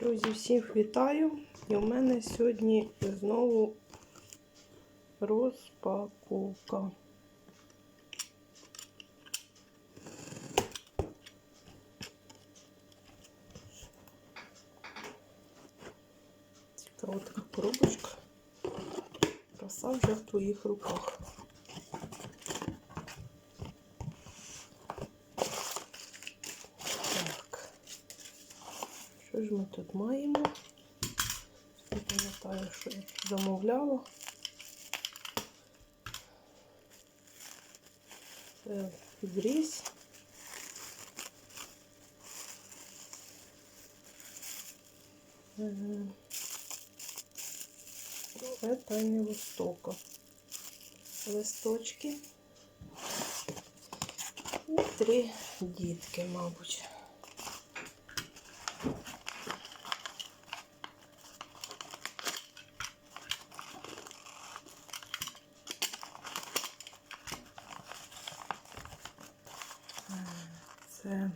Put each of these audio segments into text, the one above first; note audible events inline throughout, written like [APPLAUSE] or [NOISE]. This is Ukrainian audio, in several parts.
Друзі, всіх вітаю! І у мене сьогодні знову розпаковка. Цікава така коробочка. Краса вже в твоїх руках. Так. Що ж ми тут маємо? Не пам'ятаю, що я замовляла. Це зріз. Е, Это не востока. Листочки. І три дітки, мабуть. Це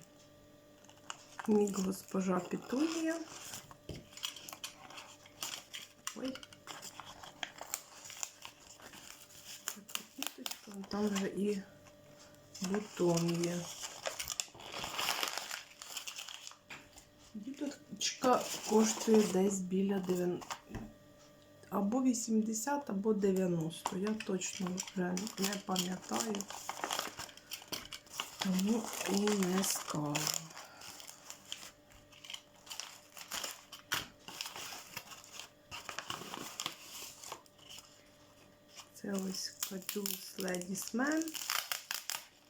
госпожа Петунія. Ой. Там вже і бутон є. Діточка коштує десь біля 90 або 80, або 90. Я точно вже не пам'ятаю. Тому і не скажу. Це ось Катюс Ladies Man.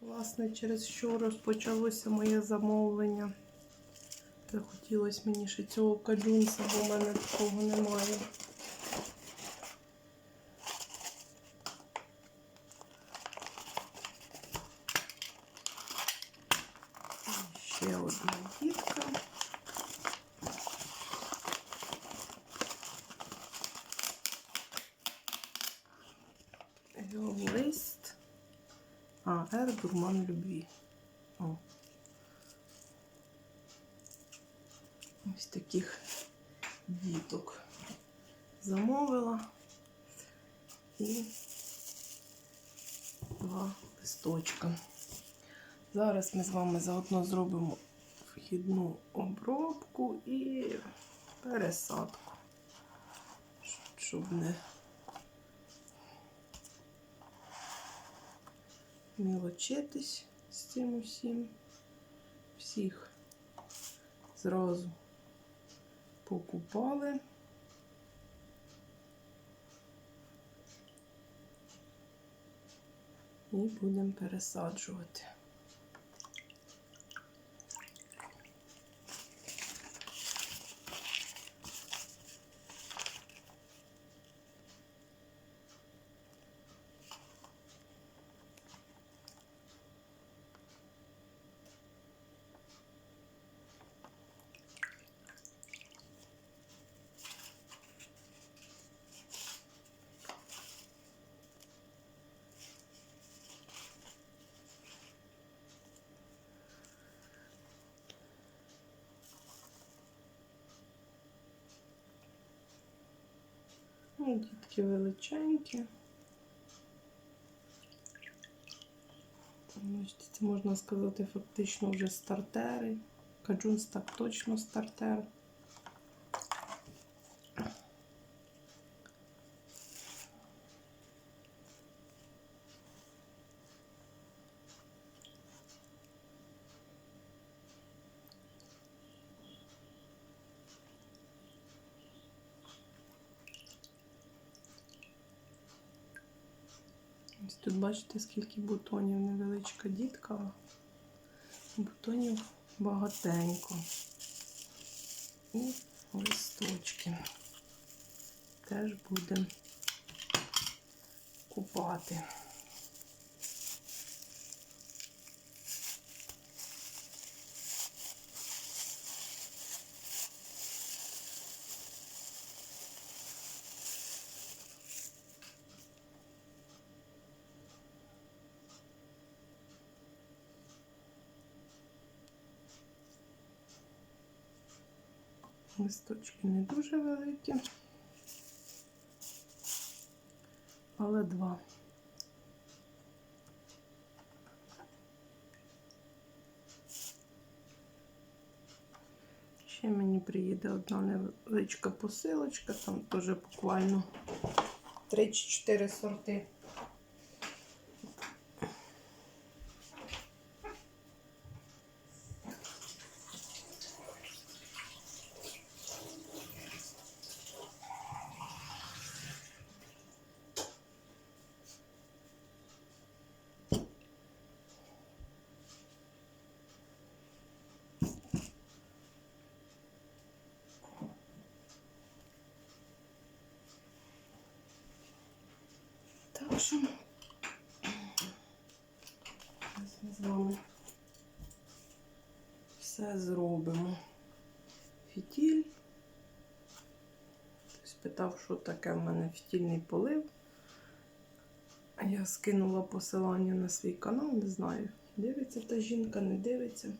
Власне, через що розпочалося моє замовлення. Захотілося мені ще цього кадюнса, бо в мене такого немає. Ще одна дітка. Його лист. А, Р дурман любві. О. Ось таких діток замовила. І два листочка. Зараз ми з вами заодно зробимо вхідну обробку і пересадку, щоб не мілочитись з цим усім. Всіх зразу покупали. І будемо пересаджувати. Дітки величенькі. Це можна сказати фактично вже стартери. Каджунс так точно стартер. Ось тут бачите, скільки бутонів невеличка дітка. Бутонів багатенько. І листочки. Теж будемо купати. Листочки не дуже великі. Але два. Ще мені приїде одна невеличка посилочка, там теж буквально 3 чи 4 сорти. Так ми з вами все зробимо. Фітіль. Хтось питав, що таке в мене фітільний полив. Я скинула посилання на свій канал, не знаю, дивиться та жінка, не дивиться.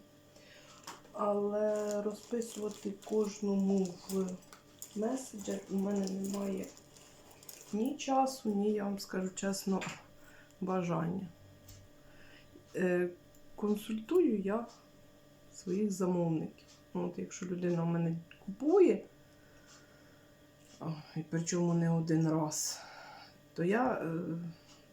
Але розписувати кожному в меседжер у мене немає ні часу, ні, я вам скажу чесно, бажання. Е, консультую я своїх замовників. От якщо людина в мене купує, і причому не один раз, то я е,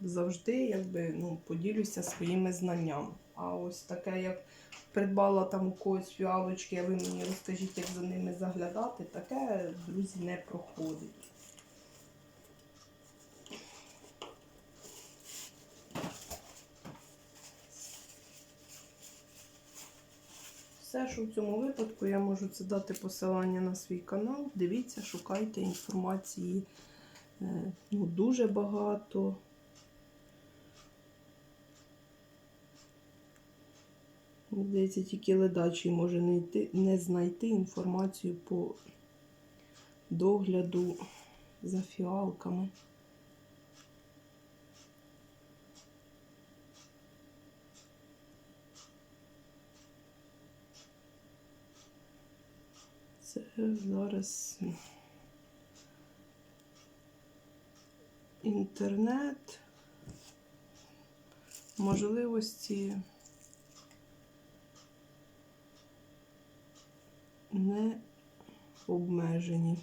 завжди якби, ну, поділюся своїми знаннями. А ось таке, як придбала там у когось фіалочки, а ви мені розкажіть, як за ними заглядати, таке, друзі, не проходить. Все, що в цьому випадку, я можу це дати посилання на свій канал. Дивіться, шукайте інформації. е, Ну, дуже багато. Здається, тільки ледачий може не, йти, не знайти інформацію по догляду за фіалками. Це зараз інтернет, можливості не обмежені.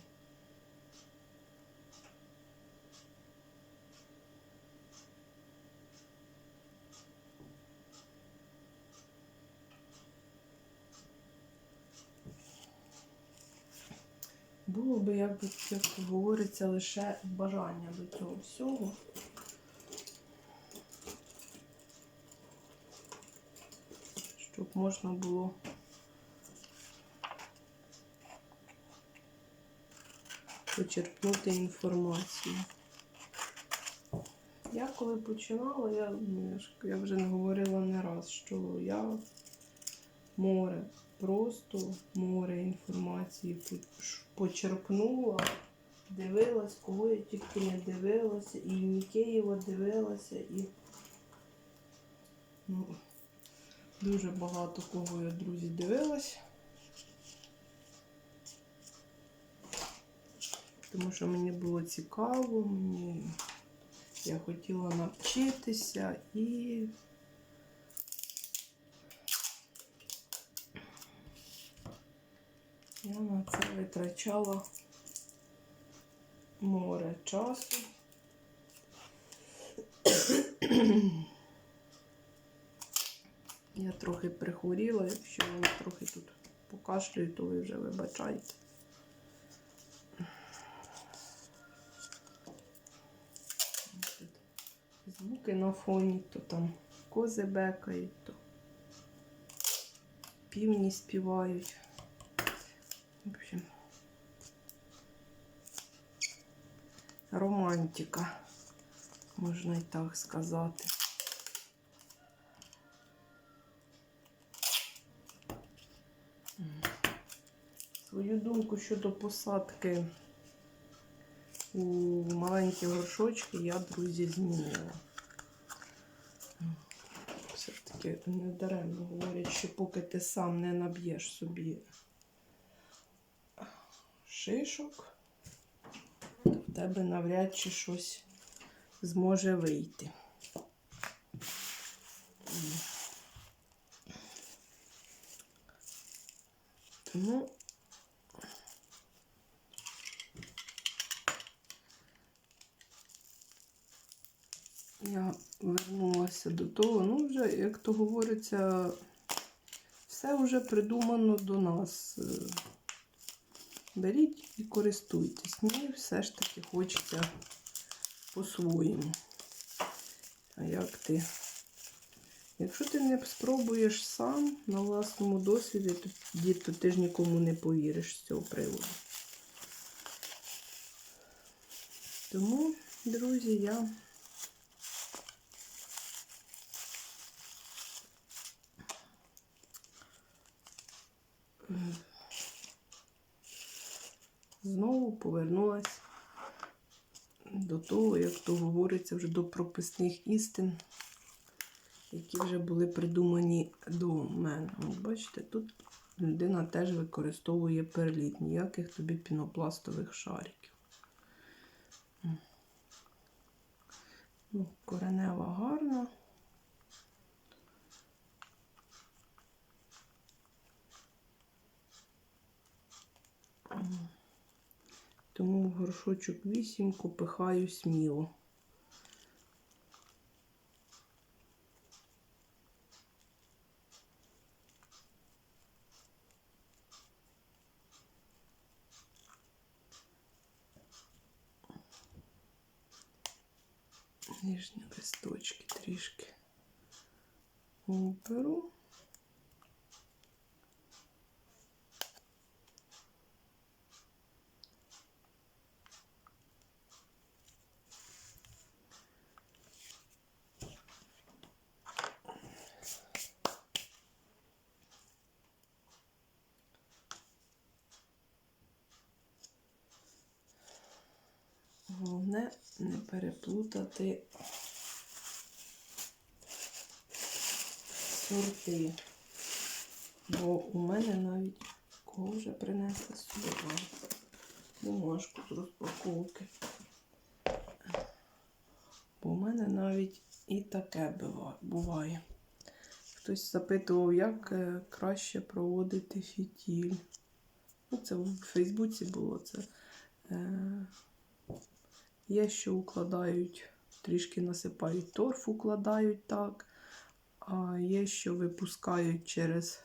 Було би, як, би, як говориться, лише бажання до цього всього. Щоб можна було почерпнути інформацію. Я коли починала, я, ну, я, вже не говорила не раз, що я море, просто море інформації почерпнула, дивилась, кого я тільки не дивилася, і Нікеєва дивилася, і ну, дуже багато кого я, друзі, дивилась. Тому що мені було цікаво, мені я хотіла навчитися і я на це витрачала море часу. Я трохи прихворіла, якщо я трохи тут покашлюю, то ви вже вибачайте. Звуки на фоні, то там кози бекають, то півні співають. В общем, романтика, можна і так сказати. Свою думку щодо посадки у маленькі горшочки я, друзі, змінила. Все ж таки не даремно говорять, що поки ти сам не наб'єш собі шишок, в тебе навряд чи щось зможе вийти. Тому я вернулася до того, ну вже, як то говориться, все вже придумано до нас. Беріть і користуйтесь. Мені все ж таки хочеться по-своєму. А як ти? Якщо ти не спробуєш сам на власному досвіді, тоді то ти ж нікому не повіриш з цього приводу. Тому, друзі, я знову повернулася до того, як то говориться, вже до прописних істин, які вже були придумані до мене. От бачите, тут людина теж використовує перліт, ніяких тобі пінопластових шариків. Ну, коренева гарна. Тому горшочок вісімку пихаю сміло. Нижні листочки трішки уберу. Не переплутати сорти. Бо у мене навіть кого вже принесли собою бумажку з розпаковки. Бо у мене навіть і таке буває. Хтось запитував, як е, краще проводити фітіль. Ну, це в Фейсбуці було це. Є, що укладають, трішки насипають торф, укладають так. А є, що випускають через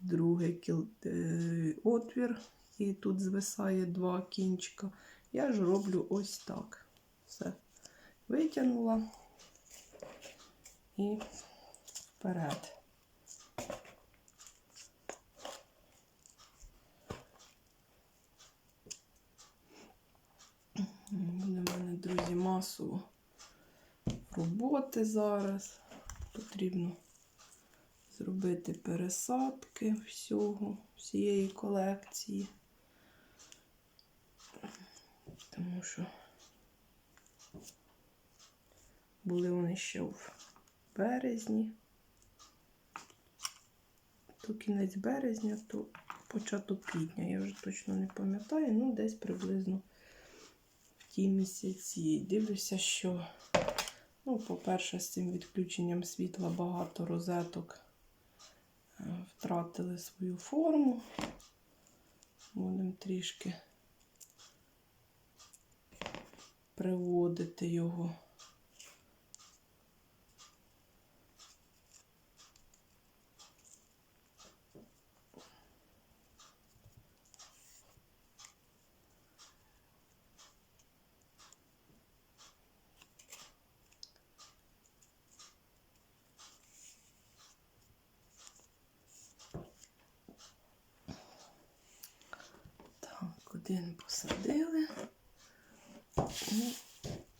другий е, отвір, і тут звисає два кінчика. Я ж роблю ось так. Все. Витягнула і вперед. Буде в мене, друзі, масово роботи зараз. Потрібно зробити пересадки всього, всієї колекції. Тому що були вони ще в березні. То кінець березня, то початок квітня. Я вже точно не пам'ятаю, ну десь приблизно ті місяці. Дивлюся, що, ну, по-перше, з цим відключенням світла багато розеток е, втратили свою форму. Будемо трішки приводити його. Так, один посадили.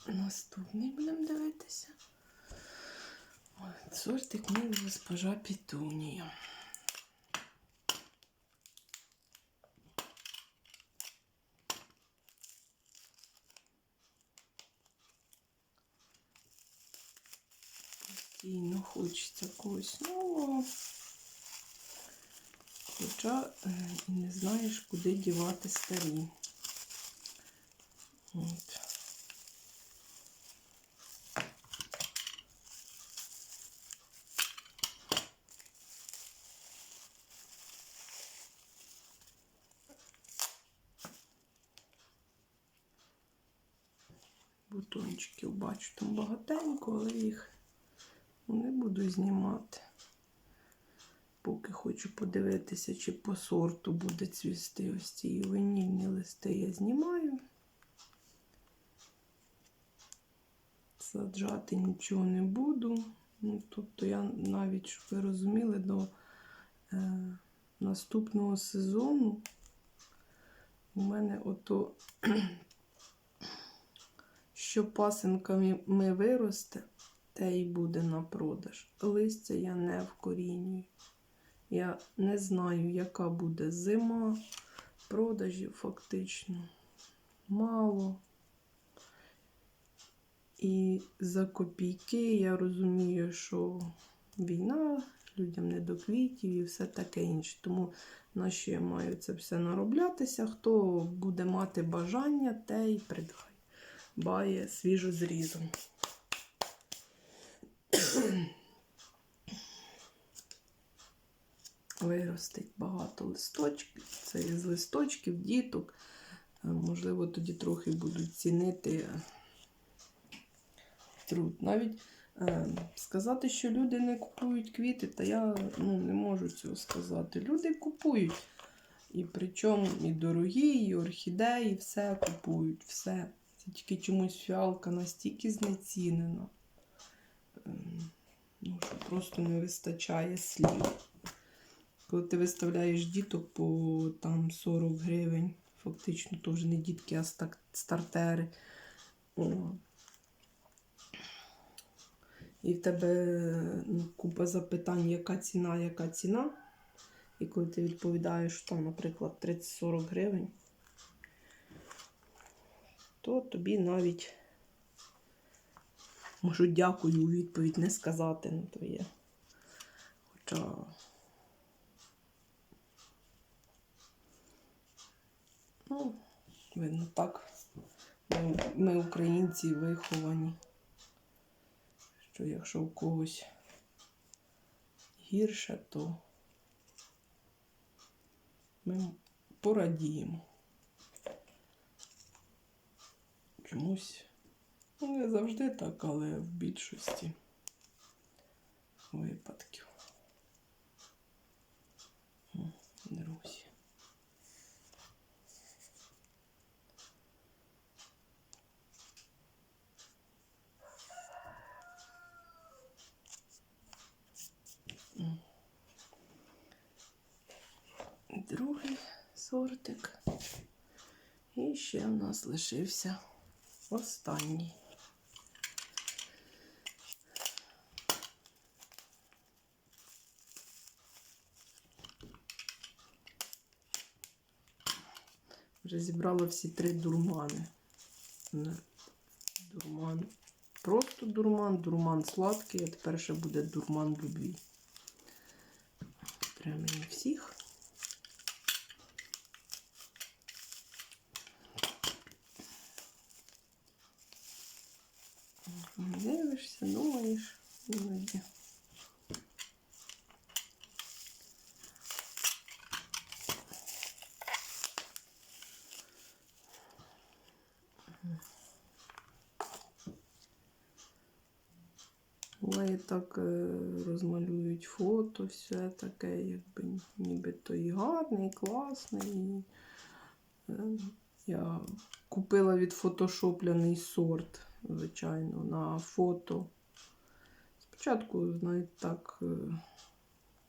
І наступний будемо дивитися. От, Сортик мій госпожа Пітунія. Постійно хочеться когось нового. Хоча е, не знаєш, куди дівати старі. От. Бутончиків бачу там багатенько, але їх не буду знімати. Поки хочу подивитися, чи по сорту буде цвісти ось ці ванільні листи я знімаю. Саджати нічого не буду. Ну, тобто я навіть, щоб ви розуміли, до е, наступного сезону у мене ото, [CLEARS THROAT] що пасинками ми виросте, те і буде на продаж. Листя я не вкорінюю. Я не знаю, яка буде зима. Продажів фактично мало. І за копійки я розумію, що війна, людям не до квітів і все таке інше. Тому на що я маю це все нароблятися? Хто буде мати бажання, те й придбає свіжо зрізом. Виростить багато листочків. Це із листочків, діток. Е, Можливо, тоді трохи будуть цінити труд. Навіть е, сказати, що люди не купують квіти, та я ну, не можу цього сказати. Люди купують. І причому і дорогі, і орхідеї, все купують, все. Це тільки чомусь фіалка настільки знецінена, ем, ну, що просто не вистачає слів. Коли ти виставляєш діток по там 40 гривень, фактично то вже не дітки, а стартери. О. І в тебе ну, купа запитань, яка ціна, яка ціна. І коли ти відповідаєш, там, наприклад, 30-40 гривень, то тобі навіть можу дякую у відповідь не сказати на твоє. Хоча Ну, видно, так. Ми, ми українці виховані. Що якщо у когось гірше, то ми порадіємо. Чомусь, ну, не завжди так, але в більшості випадків. Друзі. Другий сортик. І ще в нас лишився останній. Вже зібрала всі три дурмани. Дурман. Просто дурман, дурман сладкий, а тепер ще буде дурман любві. Треба мені всіх. Буває так е, розмалюють фото, все таке, якби нібито і гарний, і класний. І, е, я купила відфотошопляний сорт, звичайно, на фото. Спочатку, знаєте, так, е,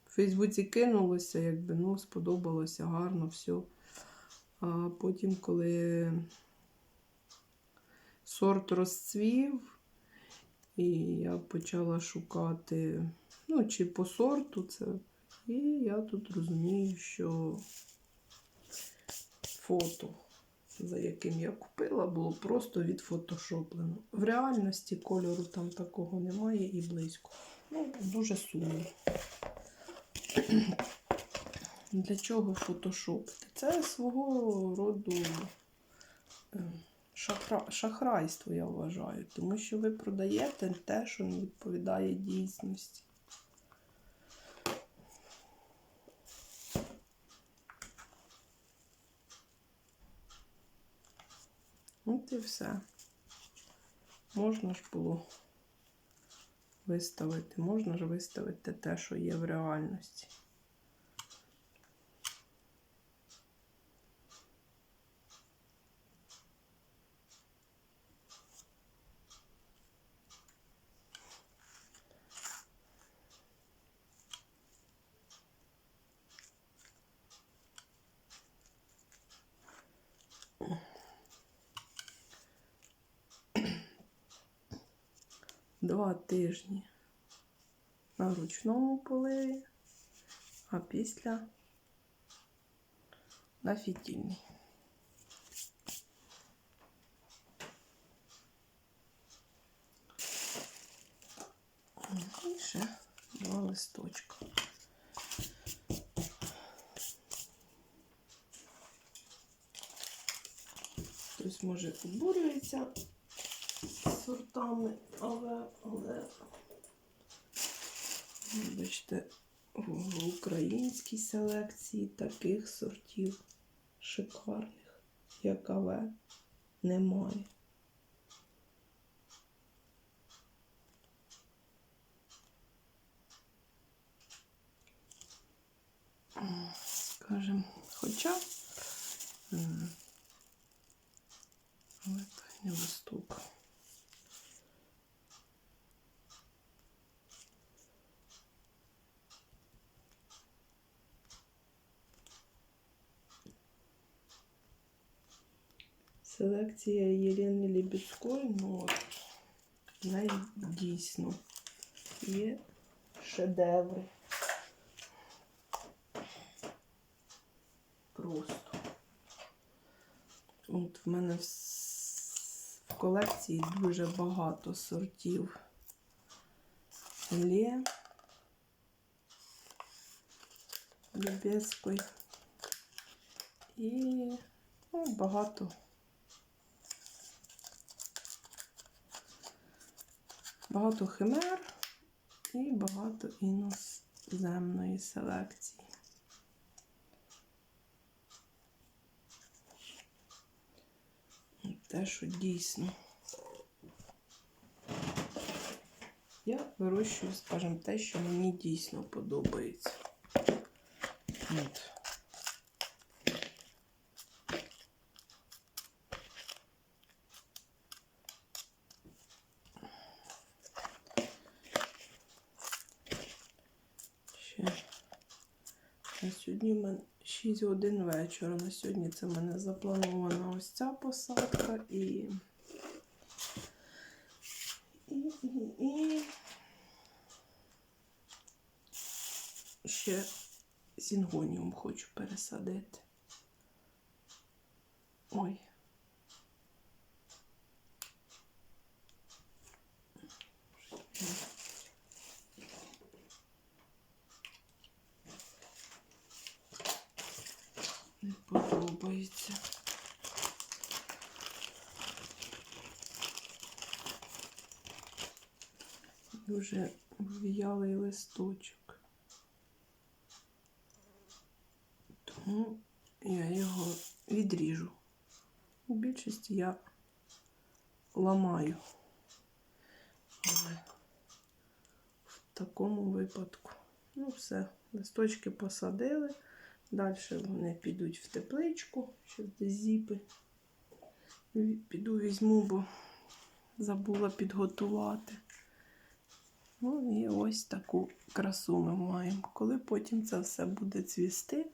в Фейсбуці кинулося, якби, ну, сподобалося, гарно, все. А потім, коли сорт розцвів, і я почала шукати, ну, чи по сорту це. І я тут розумію, що фото, за яким я купила, було просто відфотошоплено. В реальності кольору там такого немає і близько. Ну, дуже сумно. Для чого фотошопити? Це свого роду е, шахра... шахрайство, я вважаю, тому що ви продаєте те, що не відповідає дійсності. От і все. Можна ж було виставити, можна ж виставити те, що є в реальності. Два тижні на ручному поливі, а після на фітільній. І ще два листочка. Хтось може обурюється сортами, але, але Бачите, в українській селекції таких сортів шикарних, як АВ, немає. Скажем, хоча але це не листок. Селекція Єлени Лібідської, ну от, дійсно є шедеври. Просто. От в мене в, в колекції дуже багато сортів Лє, Любецької і ну, багато. Багато химер і багато іноземної селекції. Те, що дійсно. Я вирощую, скажімо, те, що мені дійсно подобається. От. Ще. На сьогодні в мене 6 годин вечора. На сьогодні це в мене запланована ось ця посадка і. І, і, і ще сінгоніум хочу пересадити. Ой. Не подобається. Дуже в'ялий листочок. Тому я його відріжу. У більшості я ламаю. Але в такому випадку. Ну, все, листочки посадили. Далі вони підуть в тепличку, щоб десь зіпи. Піду візьму, бо забула підготувати. Ну і ось таку красу ми маємо. Коли потім це все буде цвісти,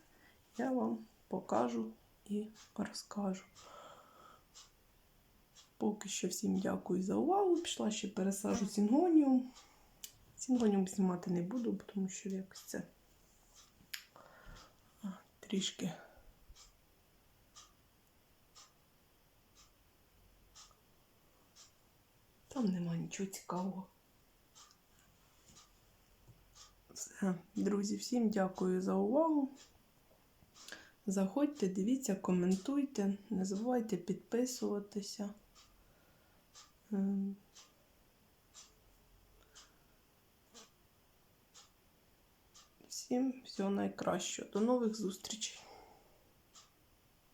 я вам покажу і розкажу. Поки що всім дякую за увагу. Пішла ще пересажу сінгоніум. Сінгоніум знімати не буду, тому що якось це трішки. Там нема нічого цікавого. Все, друзі, всім дякую за увагу. Заходьте, дивіться, коментуйте, не забувайте підписуватися. Всім всього найкращого. До нових зустрічей!